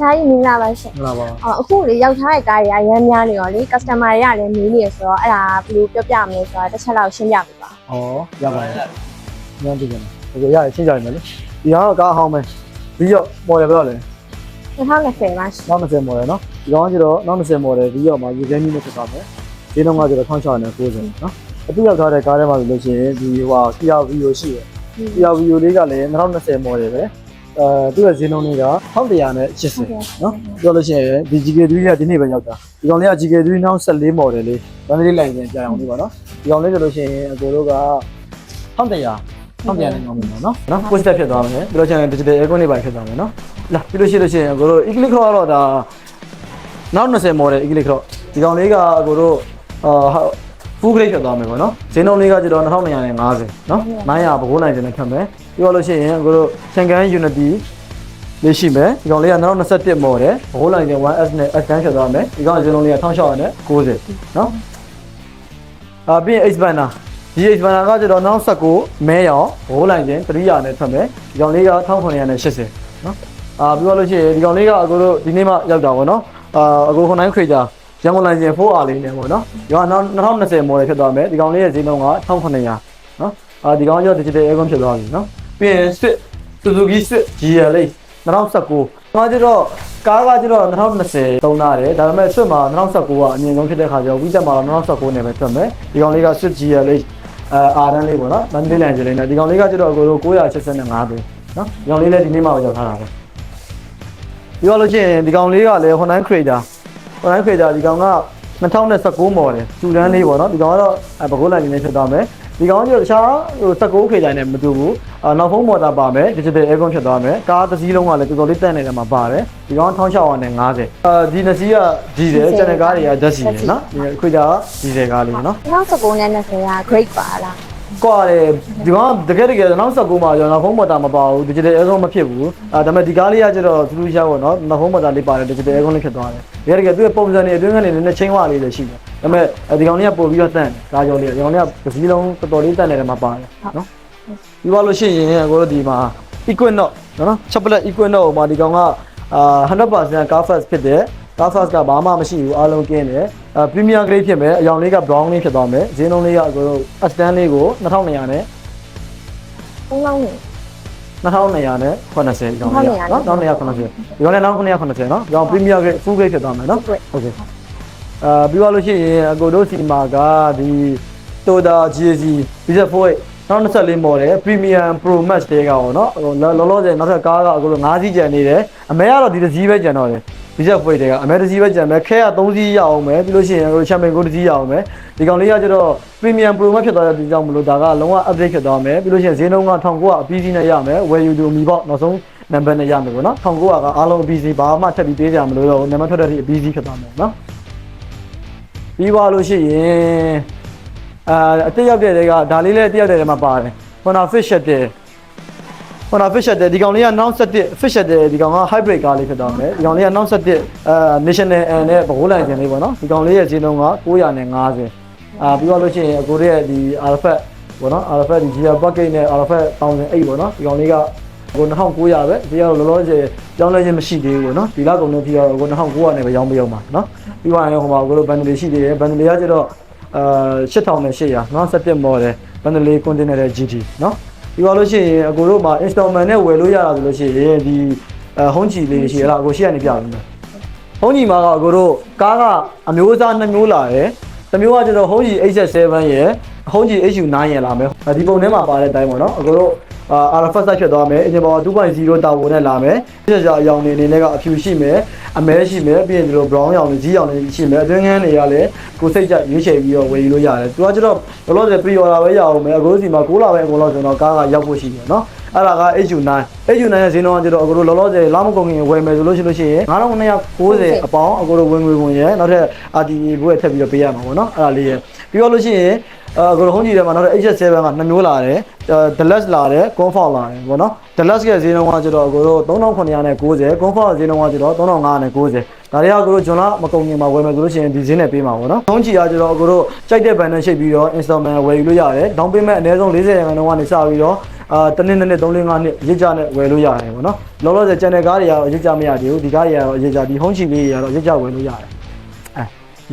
ရှားကြီးမင်္ဂလာပါရှင်ဟုတ်လားပါအော်အခုလေရောက်ထားတဲ့ကားတွေကရမ်းများနေရောလေ customer တွေကလည်းမေးနေရဆိုတော့အဲ့ဒါဘယ်လိုပြောပြမလဲဆိုတာတစ်ချက်လောက်ရှင်းပြပေးပါဩရပါတယ်ညံ့ပြီကျွန်တော်ဒီရရချင်းကြရမယ်လေဒီကတော့ကားအဟောင်းပဲပြီးတော့ model ဘယ်တော့လဲ2020ပါရှင်နောက်20 model နော်ဒီကောင်ကကျတော့နောက်20 model ပြီးတော့မှရေခဲမီနဲ့ဖြစ်သွားမယ်ဒီတော့ကကျတော့1690နော်အတူရောက်ထားတဲ့ကားထဲမှာဆိုလို့ရှိရင်ဒီဟို Kia Vio ရှိတယ် Kia Vio လေးကလည်း2020 model ပဲ အဲသူ့ရဲ့ဈေးနှုန်းလေးက1180နော်ပြောလို့ရှိရင်ဒီ GK3 ကဒီနေ့ပဲရောက်တာဒီကောင်လေးက GK3 နောက်14 model လေးဗန်ဒလေးလိုက်ရင်ကြာအောင်လေးပါနော်ဒီကောင်လေးဆိုလို့ရှိရင်အကိုတို့က1100ဟုတ်ပြန်နေအောင်မယ်နော်နော် post ဖြစ်သွားမယ်ပြီးတော့ကျရင် digital aircon တွေပါဖြစ်သွားမယ်နော်လာပြီးလို့ရှိလို့ရှိရင်အကိုတို့ eclipse ကတော့ဒါနောက်20 model eclipse တော့ဒီကောင်လေးကအကိုတို့အာ full grade ဖြစ်သွားမယ်ပေါ့နော်ဈေးနှုန်းလေးကကျတော့2250နော်900ဘကိုးနိုင်ကျင်နဲ့ခတ်မယ် ပြီးတော့လို့ရှိရင်အကိုတို့ Chang'an Unity လေးရှိမယ်ဒီကောင်လေးက2021 model ဘကိုးနိုင်ကျင် 1S နဲ့ S10 ဖြစ်သွားမယ်ဒီကောင်ဈေးနှုန်းလေးက1690နော်အာပြီးရင် H banner ဒီ H banner ကကျတော့နောက်19မဲရောဘိုးလိုက်ခြင်း300နဲ့ထွက်မယ်ဒီကောင်လေးက1980နော်အာပြီးတော့လို့ရှိရင်ဒီကောင်လေးကအကိုတို့ဒီနေ့မှရောက်တာပေါ့နော်အာအကိုခွန်တိုင်းခွေကြရန်ကုန်လိုင်းကျင် 4R လေးနဲ့ပေါ့နော်ဒီကောင်နောက်2020 model ဖြစ်သွားမယ်ဒီကောင်လေးရဲ့ဈေးနှုန်းက1900နော်အာဒီကောင်ကျတော့ digital aircon ဖြစ်သွားပြီနော် ပြီးရင် Swift Suzuki Swift GLA 2019ကျွန်တော်ကျတော့ကားကကျတော့2020သုံးလာတယ်ဒါပေမဲ့ Swift မှာ2019ကအမြင့်ဆုံးဖြစ်တဲ့ခါကျတော့ WeChat မှာတော့2019နဲ့ပဲထွက်မယ်ဒီကောင်လေးက Swift GLA အဲအာရန်လေးပေါ့နော်မန္တလေးလန်ကျလေးနဲ့ဒီကောင်လေးကကျတော့အကိုတို့985ပဲနော်ဒီကောင်လေးလည်းဒီနေ့မှရောက်ထားတာပဲပြောလို့ချင်းဒီကောင်လေးကလည်း Honda Creator Honda Creator ဒီကောင်က2019 model ကျူတန်းလေးပေါ့နော်ဒီကောင်ကတော့ဘကိုးလိုင်းလေးနဲ့ဖြစ်သွားမယ် ဒီကောင်ကျတော့တခြားဟို19 Creator နဲ့မတူဘူးအာနောက်ဖုန်းမော်တာပါမယ် Digital Aircon ဖြစ်သွားမယ်ကားတစ်စီးလုံးကလည်းတော်တော်လေးတက်နေတယ်မှာပါတယ်ဒီကောင်1650အာဒီနှစ်စီးကဒီတယ်ကျန်တဲ့ကားတွေကဓာတ်စီတယ်နော်ဒီ Creator ကဒီတယ်ကားလေးနော်2019နဲ့20က great ပါလားကွာတယ်ဒီကောင်ကတကယ်တကယ်နောက်ဆက်ကူမှာကျွန်တော်ဖုန်းမော်တာမပါဘူး digital aircon မဖြစ်ဘူးအဲဒါပေမဲ့ဒီကားလေးကကျတော့သူတို့ရပါတော့နောက်ဖုန်းမော်တာလေးပါတယ် digital aircon လေးဖြစ်သွားတယ်တကယ်တကယ်သူ့ရဲ့ပုံစံတွေအတွင်းကနေနည်းနည်းချင်းဝလေးလည်းရှိတယ် ဒါပေမဲ့ဒီကောင်လေးကပို့ပြီးတော့တန့်တယ်ကားကြောလေးဒီကောင်လေးကပစည်းလုံးတော်တော်လေးတန့်နေတယ်မှာပါတယ်နော်ပြီးသွားလို့ရှိရင်ကိုတို့ဒီမှာ Equinox နော် Chevrolet Equinox ဟိုမှာဒီကောင်ကအာ100% car fast ဖြစ်တယ်ကား fast ကဘာမှမရှိဘူးအားလုံးကင်းတယ်အဲ premium grade ဖြစ်မယ်အရောင်လေးက brown လေးဖြစ်သွားမယ်ဈေးနှုန်းလေးကကိုတို့ S10 လေးကို2200နဲ့ဘုံလုံးနေ2200နဲ့80ကျောင်းလေးနော်2280ဒီကောင်လည်းနောက်980နော်ဒီကောင် premier grade full grade ဖြစ်သွားမယ်နော်ဟုတ်ကဲ့ အာပြီးသွားလို့ရှိရင်အကိုတို့စီမာကဒီ Toyota GAC BZ4 နောက်24 model premium pro max တွေကရောနော်လောလောဆယ်နောက်ထပ်ကားကအကိုတို့5စီးကျန်နေတယ်အမဲကတော့ဒီတစ်စီးပဲကျန်တော့တယ် BZ4 တွေကအမဲတစ်စီးပဲကျန်မယ်ခဲက3စီးရအောင်မယ်ပြီးလို့ရှိရင်အကို champion ကိုတစ်စီးရအောင်မယ်ဒီကောင်လေးကကျတော့ premium pro max ဖြစ်သွားတဲ့ဒီကြောင့်မလို့ဒါကလုံးဝ update ဖြစ်သွားမယ်ပြီးလို့ရှိရင်ဈေးနှုန်းက1900အပြီးစီးနဲ့ရမယ်ဝယ်ယူသူအမီပေါ့နောက်ဆုံးနံပါတ်နဲ့ရမယ်ပေါ့နော်1900ကအားလုံးအပြီးစီးဘာမှထပ်ပြီးပေးကြမလို့တော့နံပါတ်ထွက်တဲ့အထိအပြီးစီးဖြစ်သွားမယ်နော် ပြီးသွားလို့ရှိရင်အာအတက်ရောက်တဲ့တွေကဒါလေးလည်းအတက်ရောက်တဲ့တွေမှာပါတယ် Honda Fit ရှက်တယ် Honda Fit ရှက်တယ်ဒီကောင်လေးကနောက်ဆက်တဲ့ Fit ရှက်တယ်ဒီကောင်က hybrid ကားလေးဖြစ်သွားမယ်ဒီကောင်လေးကနောက်ဆက်တဲ့အာ National N နဲ့ဗဟိုလိုင်းခြင်းလေးပေါ့နော်ဒီကောင်လေးရဲ့ဈေးနှုန်းက950အာပြီးတော့လို့ရှိရင်အကိုရဲ့ဒီ Alpha ပေါ့နော် Alpha ဒီ Gear Bucket နဲ့ Alpha 1008ပေါ့နော်ဒီကောင်လေးက ကို2900ပဲဒီကတော့လောလောဆယ်ကြောင်းလဲခြင်းမရှိသေးဘူးပေါ့နော်ဒီလကုန်တဲ့ပြီးတော့ကို2900နဲ့ပဲရောင်းပေးအောင်ပါနော်ပြီးသွားရင်ဟိုမှာကိုလိုဘန်ဒလီရှိသေးတယ်ဘန်ဒလီကကျတော့အာ8800နော်17 model ဘန်ဒလီ container တဲ့ GT နော်ပြီးသွားလို့ရှိရင်အကိုတို့မှာ installment နဲ့ဝယ်လို့ရတာဆိုလို့ရှိရင်ဒီအဟုံးချီလေးရှိရလားအကိုရှိရနေပြလို့မယ်ဟုံးချီမှာကအကိုတို့ကားကအမျိုးအစားနှစ်မျိုးလာတယ်တစ်မျိုးကကျတော့ဟုံးချီ HS7 ရယ်ဟုံးချီ HU9 ရယ်လာမယ်ဒီပုံထဲမှာပါတဲ့အတိုင်းပေါ့နော်အကိုတို့ အာ alpha ဆက်ဖြစ်သွားမယ်အင်ဂျင်ပါ2.0တာဝန်နဲ့လာမယ်ပြည့်စရာအရောင်တွေအနေနဲ့ကအဖြူရှိမယ်အမဲရှိမယ်ပြီးရင်ဒီလို brown ရောင်တွေကြီးရောင်တွေရှိမယ်အတွင်းငန်းတွေကလည်းကိုယ်စိတ်ကြရွေးချယ်ပြီးတော့ဝယ်ယူလို့ရတယ်သူကကျတော့လောလောဆယ် pre order ပဲရအောင်မယ်အကိုစီမှာ6လပဲအကုန်လုံးဆိုတော့ကားကရောက်ဖို့ရှိတယ်နော် အဲ့ဒါက HU9 HU9 ရဲ့ဈေးနှုန်းကကျတော့အကိုတို့လောလောဆယ်လာမကုန်ခင်ဝယ်မယ်ဆိုလို့ရှိလို့ရှိရင်9290အပေါင်းအကိုတို့ဝင်ငွေဝင်ရယ်နောက်ထပ် RTE ဘွဲ့ထပ်ပြီးတော့ပေးရမှာပေါ့နော်အဲ့ဒါလေးရယ်ပြီးတော့လို့ရှိရင်အကိုတို့ဟုံးကြည့်တယ်မှာနောက်ထပ် HS7 က2မျိုးလာတယ် Deluxe လာတယ် Comfort လာတယ်ပေါ့နော် Deluxe ရဲ့ဈေးနှုန်းကကျတော့အကိုတို့3990 Comfort ဈေးနှုန်းကကျတော့3590ဒါတွေကကိုတို့ဂျွန်လာမကုန်ခင်မှာဝယ်မယ်ဆိုလို့ရှိရင်ဒီဈေးနဲ့ပေးမှာပေါ့နော်။ထုံးချီကကျတော့ကိုတို့ကြိုက်တဲ့ဘန်နဲ့ရှိတ်ပြီးတော့ installment ဝယ်ယူလို့ရတယ်။ down payment အနည်းဆုံး40ရာခိုင်နှုန်းကနေစပြီးတော့ အာတနည်းနည်းနဲ့3 4 5နှစ်ရစ်ကြနဲ့ဝယ်လို့ရတယ်ပေါ့နော်လောလောဆယ်ကျန်တဲ့ကားတွေကတော့ရစ်ကြမရသေးဘူးဒီကားတွေကတော့ရစ်ကြဒီဟုံးချီလေးတွေကတော့ရစ်ကြဝယ်လို့ရတယ်အဲ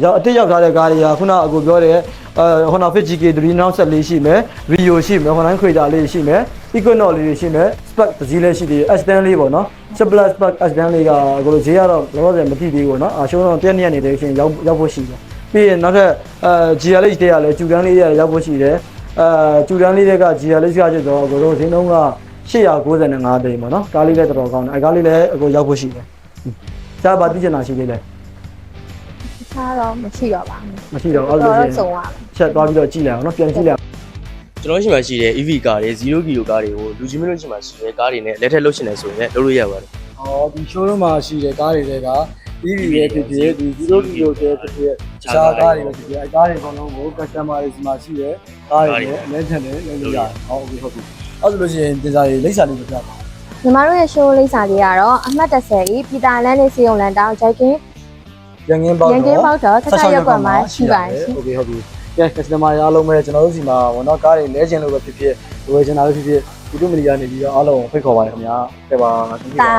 ရောက်အတိတ်ရောက်ထားတဲ့ကားတွေကခုနအကိုပြောတဲ့အဲ Honda Fit GK3 နောက်ဆက်လေးရှိမယ် Rio ရှိမယ် Honda Creta လေးရှိမယ် Equinox လေးတွေရှိမယ် Spark တစ်စီးလေးရှိသေးတယ် S10 လေးပေါ့နော် Plus Spark S10 လေးကကိုလိုဈေးကတော့လောလောဆယ်မသိသေးဘူးပေါ့နော်အရှုံးတော့ပြည့်နေရနေတဲ့အချိန်ရောက်ရောက်ဖို့ရှိတယ်ပြီးရင်နောက်ထပ်အဲ GLH တွေကလည်းကျူကန်းလေးတွေရောက်ဖို့ရှိတယ် အဲကျူကန်းလေးတွေက GLH ကကျတော့ကိုလိုဈေးနှုန်းက895သိန်းပေါ့နော်ကားလေးလည်းတော်တော်ကောင်းတယ်အဲကားလေးလည်းအကိုရောက်ဖို့ရှိတယ်ရှားပါတိကျနာရှိသေးတယ်တခြားတော့မရှိတော့ပါဘူးမရှိတော့အဲ့တော်လိုတော်စုံပါချက်သွားပြီးတော့ကြည့်လိုက်အောင်နော်ပြန်ကြည့်လိုက်ကျွန်တော်ရှိမှရှိတဲ့ EV ကားတွေ0ကီလိုကားတွေကိုလူကြီးမလို့ရှိမှရှိတဲ့ကားတွေနဲ့လက်ထက်လုတ်ရှင်နေဆိုရင်လည်းလုပ်လို့ရပါတယ်ဟောဒီ showroom မှာရှိတဲ့ကားတွေတွေက EV ရဲ့ဖြစ်ဖြစ်ဒီ0 kilo တဲ့ဖြစ်ဖြစ်တခြားကားတွေပဲဖြစ်ဖြစ်အဲကားတွေအကုန်လုံးကို customer တွေစီမှာရှိတဲ့ကားတွေနဲ့အလဲချန်တယ်လုပ်လို့ရတယ်ဟောဟုတ်ပြီဟုတ်ပြီအဲ့ဒါဆိုလို့ရှိရင်တင်စားရေးလိပ်စာလေးပြပြပါညီမတို့ရဲ့ show လိပ်စာလေးကတော့အမှတ်30ဤပြည်တာလန်းနဲ့စီယုံလန်တောင်ဂျိုက်ကင်းရန်ကင်းပေါက်ရန်ကင်းပေါက်တော့ခက်ခက်ရက်ကွက်မှာရှိပါတယ်ရှင်ဟုတ်ပြီဟုတ်ပြီကဲ customer တွေအားလုံးပဲကျွန်တော်တို့စီမှာဘောနော်ကားတွေလဲချင်လို့ပဲဖြစ်ဖြစ်ဝယ်ချင်တာပဲဖြစ်ဖြစ်ဒီလိုမီဒီယာနေပြီးတော့အားလုံးဖိတ်ခေါ်ပါတယ်ခင်ဗျာကဲပါတာ